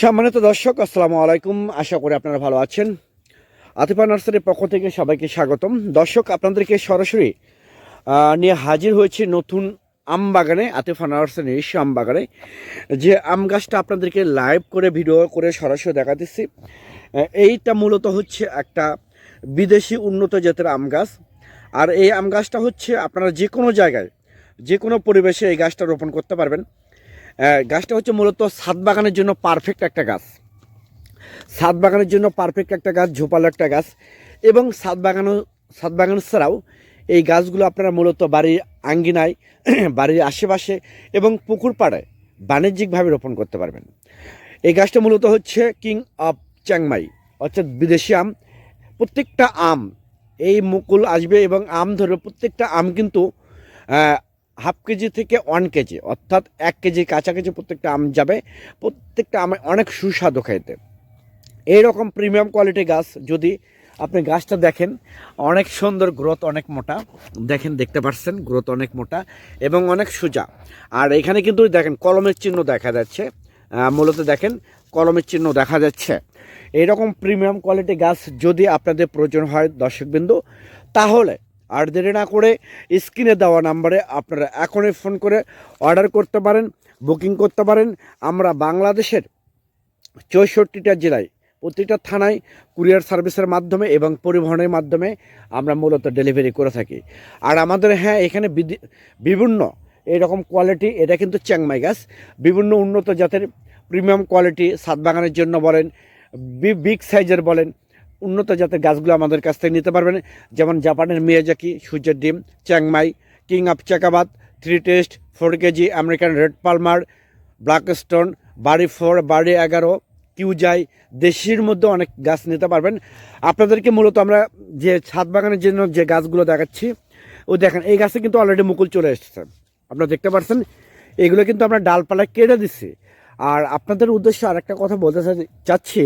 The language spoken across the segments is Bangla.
সম্মানিত দর্শক আসসালামু আলাইকুম। আশা করি আপনারা ভালো আছেন। আতিফা নার্সারির পক্ষ থেকে সবাইকে স্বাগতম। দর্শক আপনাদেরকে সরাসরি নিয়ে হাজির হয়েছে নতুন আম বাগানে আতিফা নার্সারির আম বাগানে যে আম গাছটা আপনাদেরকে লাইভ করে ভিডিও করে সরাসরি দেখাতেছি। আহ, এইটা মূলত হচ্ছে একটা বিদেশি উন্নত জাতের আম গাছ। আর এই আম গাছটা হচ্ছে আপনারা যে কোনো জায়গায় যে কোনো পরিবেশে এই গাছটা রোপণ করতে পারবেন। গাছটা হচ্ছে মূলত ছাদ বাগানের জন্য পারফেক্ট একটা গাছ। ছাদ বাগানের জন্য পারফেক্ট একটা গাছ, ঝোপালো একটা গাছ। এবং ছাদ বাগানও ছাদ বাগান ছাড়াও এই গাছগুলো আপনারা মূলত বাড়ির আঙ্গিনায়, বাড়ির আশেপাশে এবং পুকুর পাড়ে বাণিজ্যিকভাবে রোপণ করতে পারবেন। এই গাছটা মূলত হচ্ছে কিং অফ চ্যাংমাই অর্থাৎ বিদেশি আম। প্রত্যেকটা আম, এই মুকুল আসবে এবং আম ধরবে। প্রত্যেকটা আম কিন্তু হাফ কেজি থেকে ওয়ান কেজি, অর্থাৎ এক কেজি কাছাকাছি প্রত্যেকটা আম যাবে। প্রত্যেকটা আমে অনেক সুস্বাদু খাইতে এইরকম প্রিমিয়াম কোয়ালিটি গাছ যদি আপনি গাছটা দেখেন, অনেক সুন্দর গ্রোথ অনেক মোটা। দেখেন, দেখতে পাচ্ছেন গ্রোথ অনেক মোটা এবং অনেক সোজা। আর এখানে কিন্তু দেখেন, কলমের চিহ্ন দেখা যাচ্ছে। মূলত দেখেন, কলমের চিহ্ন দেখা যাচ্ছে। এইরকম প্রিমিয়াম কোয়ালিটি গাছ যদি আপনাদের প্রয়োজন হয় দর্শকবিন্দু, তাহলে আর দেরি না করে স্ক্রিনে দেওয়া নাম্বারে আপনারা এখনই ফোন করে অর্ডার করতে পারেন, বুকিং করতে পারেন। আমরা বাংলাদেশের চৌষট্টিটা জেলায়, প্রতিটা থানায় কুরিয়ার সার্ভিসের মাধ্যমে এবং পরিবহনের মাধ্যমে আমরা মূলত ডেলিভারি করে থাকি। আর আমাদের হ্যাঁ এখানে বিভিন্ন এরকম কোয়ালিটি, এটা কিন্তু চ্যাংমাই গাছ, বিভিন্ন উন্নত জাতের প্রিমিয়াম কোয়ালিটি সাত বাগানের জন্য বলেন বিগ সাইজের বলেন উন্নত জাতের গাছগুলো আমাদের কাছ থেকে নিতে পারবেন। যেমন জাপানের মিয়াজাকি সূর্যের ডিম, Chiang Mai, king of Chakabad, three test, four KG, American red palmer black stone বাড়ি ফোর, বাড়ি এগারো, কিউজাই, দেশির মধ্যে অনেক গাছ নিতে পারবেন। আপনাদেরকে মূলত আমরা যে ছাদ বাগানের জন্য যে গাছগুলো দেখাচ্ছি, ও দেখেন, এই গাছে কিন্তু অলরেডি মুকুল চলে এসেছে। আপনারা দেখতে পাচ্ছেন এগুলো কিন্তু আমরা ডালপালা কেটে দিচ্ছি আর আপনাদের উদ্দেশ্যে আরেকটা কথা বলতে চাচ্ছি,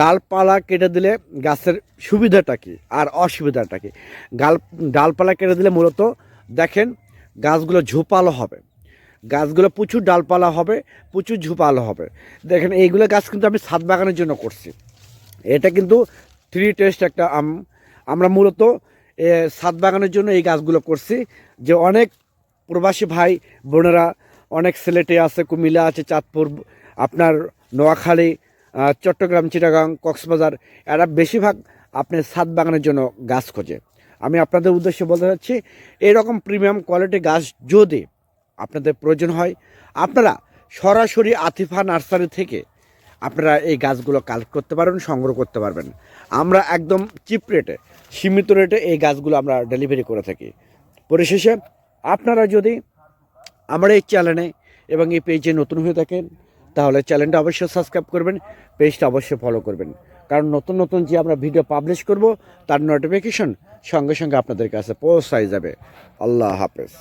ডালপালা কেটে দিলে গাছের সুবিধাটা কি আর অসুবিধাটা কি? গাল ডালপালা কেটে দিলে মূলত দেখেন গাছগুলো ঝোপালো হবে। গাছগুলো প্রচুর ডালপালা হবে, প্রচুর ঝোপালো হবে। দেখেন এইগুলো গাছ কিন্তু আমি ছাদ বাগানের জন্য করছি। এটা কিন্তু থ্রি টেস্ট একটা আম। আমরা মূলত ছাদ বাগানের জন্য এই গাছগুলো করছি। যে অনেক প্রবাসী ভাই, বোনেরা অনেক সিলেটে আছে, কুমিল্লা আছে, চাঁদপুর, আপনার নোয়াখালী চট্টগ্রাম, চিটাগাং, কক্সবাজার, এরা বেশিরভাগ আপনি ছাদ বাগানের জন্য গাছ খোঁজে। আমি আপনাদের উদ্দেশ্যে বলতে চাচ্ছি, এরকম প্রিমিয়াম কোয়ালিটি গাছ যদি আপনাদের প্রয়োজন হয়, আপনারা সরাসরি আতিফা নার্সারি থেকে আপনারা এই গাছগুলো কালেক্ট করতে পারবেন, সংগ্রহ করতে পারবেন। আমরা একদম চিপ রেটে সীমিত রেটে এই গাছগুলো আমরা ডেলিভারি করে থাকি। পরিশেষে, আপনারা যদি আমার এই চ্যানেলে এবং এই পেজে নতুন হয়ে থাকেন, তাহলে চ্যানেলটা অবশ্যই সাবস্ক্রাইব করবেন, পেজটা অবশ্যই ফলো করবেন। কারণ নতুন নতুন যে আমরা ভিডিও পাবলিশ করব, তার নোটিফিকেশন সঙ্গে সঙ্গে আপনাদের কাছে পৌঁছায় যাবে। আল্লাহ হাফেজ।